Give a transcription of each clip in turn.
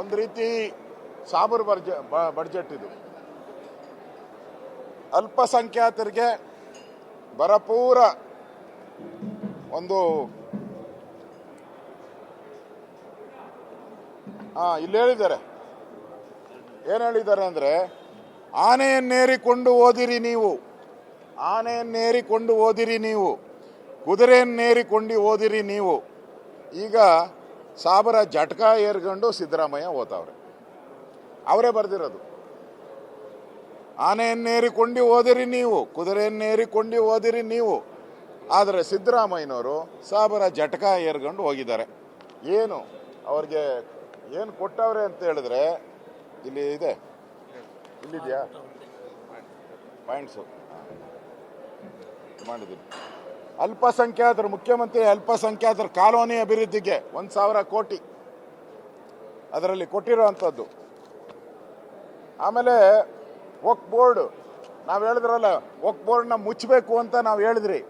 ಒಂದು ರೀತಿ ಸಾಬರ್ ಬರ್ಜ ಬಡ್ಜೆಟ್ ಇದು. ಅಲ್ಪಸಂಖ್ಯಾತರಿಗೆ ಭರಪೂರ ಒಂದು ಹಾ, ಇಲ್ಲಿ ಹೇಳಿದ್ದಾರೆ. ಏನು ಹೇಳಿದ್ದಾರೆ ಅಂದರೆ, ಆನೆಯನ್ನೇರಿಕೊಂಡು ಓದಿರಿ ನೀವು. ಆನೆಯನ್ನೇರಿಕೊಂಡು ಓದಿರಿ ನೀವು. ಕುದುರೆಯನ್ನೇರಿಕೊಂಡು ಓದಿರಿ ನೀವು. ಈಗ ಸಾಬರ ಜಟ್ಕ ಏರ್ಕೊಂಡು ಸಿದ್ದರಾಮಯ್ಯ ಓದವ್ರೆ ಅವರೇ ಬರೆದಿರೋದು. ಆನೆಯನ್ನೇರಿಕೊಂಡು ಓದಿರಿ ನೀವು ಕುದುರೆಯನ್ನೇರಿಕೊಂಡು ಓದಿರಿ ನೀವು. ಆದರೆ ಸಿದ್ದರಾಮಯ್ಯನವರು ಸಾಬರ ಜಟಕ ಏರ್ಕೊಂಡು ಹೋಗಿದ್ದಾರೆ. ಏನು? ಅವ್ರಿಗೆ ಏನು ಕೊಟ್ಟವ್ರೆ ಅಂತ ಹೇಳಿದ್ರೆ ಇಲ್ಲಿ ಇದೆ. ಇಲ್ಲಿದೆಯಾ? ಪಾಯಿಂಟ್ಸು. ಮಾಡಿದ್ದೀನಿ. ಅಲ್ಪಸಂಖ್ಯಾತರು, ಮುಖ್ಯಮಂತ್ರಿ ಅಲ್ಪಸಂಖ್ಯಾತರ ಕಾಲೋನಿ ಅಭಿವೃದ್ಧಿಗೆ ಒಂದು ಸಾವಿರ ಕೋಟಿ. ಅದರಲ್ಲಿ ಕೊಟ್ಟಿರುವಂಥದ್ದು. ಆಮೇಲೆ ವಕ್ ಬೋರ್ಡ್, ನಾವು ಹೇಳಿದ್ರಲ್ಲ ವಕ್ ಬೋರ್ಡ್ನ ಮುಚ್ಚಬೇಕು ಅಂತ ನಾವು ಹೇಳಿದ್ರಿ.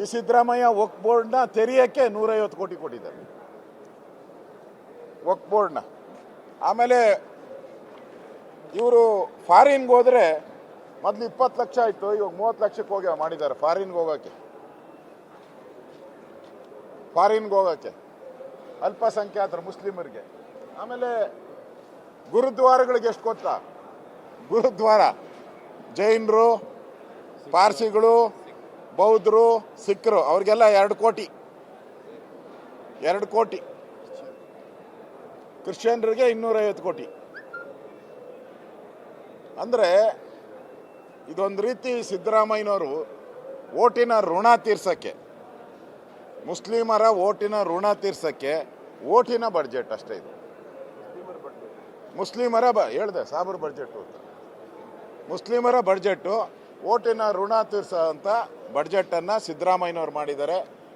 ಈ ಸಿದ್ದರಾಮಯ್ಯ ವಕ್ ಬೋರ್ಡ್ನ ತೆರೆಯೋಕ್ಕೆ ನೂರೈವತ್ತು ಕೋಟಿ ಕೊಟ್ಟಿದ್ದಾರೆ. ವಕ್ ಬೋರ್ಡ್ನ. ಆಮೇಲೆ ಇವರು ಫಾರಿನ್ಗೆ ಹೋದರೆ ಮೊದಲು ಇಪ್ಪತ್ತು ಲಕ್ಷ ಆಯಿತು, ಇವಾಗ ಮೂವತ್ತು ಲಕ್ಷಕ್ಕೆ ಹೋಗಿ ಮಾಡಿದ್ದಾರೆ ಫಾರಿನ್ಗೆ ಹೋಗೋಕ್ಕೆ ಫಾರಿನ್ಗೆ ಹೋಗೋಕ್ಕೆ ಅಲ್ಪಸಂಖ್ಯಾತರು ಮುಸ್ಲಿಮರಿಗೆ. ಆಮೇಲೆ ಗುರುದ್ವಾರಗಳಿಗೆ ಎಷ್ಟು ಗೊತ್ತಾ? ಗುರುದ್ವಾರ. ಜೈನರು, ಪಾರ್ಸಿಗಳು ಬೌದ್ಧರು ಸಿಖ್ರು, ಅವ್ರಿಗೆಲ್ಲ ಎರಡು ಕೋಟಿ. ಎರಡು ಕೋಟಿ. ಕ್ರಿಶ್ಚಿಯನ್ರಿಗೆ ಇನ್ನೂರೈವತ್ತು ಕೋಟಿ. ಅಂದರೆ ಇದೊಂದು ರೀತಿ ಸಿದ್ದರಾಮಯ್ಯನವರು ಓಟಿನ ಋಣ ತೀರ್ಸಕ್ಕೆ ಮುಸ್ಲಿಮರ ಓಟಿನ ಋಣ ತೀರ್ಸಕ್ಕೆ ಓಟಿನ ಬಡ್ಜೆಟ್ ಅಷ್ಟೇ ಇದು. ಮುಸ್ಲಿಮರ ಬ, ಹೇಳಿದೆ, ಸಾಬರ್ ಬಡ್ಜೆಟ್ ಅಂತ. ಮುಸ್ಲಿಮರ ಬಡ್ಜೆಟ್ಟು ಓಟಿನ ಋಣ ತೀರ್ಸೋ ಅಂತ ಬಡ್ಜೆಟನ್ನು ಸಿದ್ದರಾಮಯ್ಯನವ್ರು ಮಾಡಿದ್ದಾರೆ.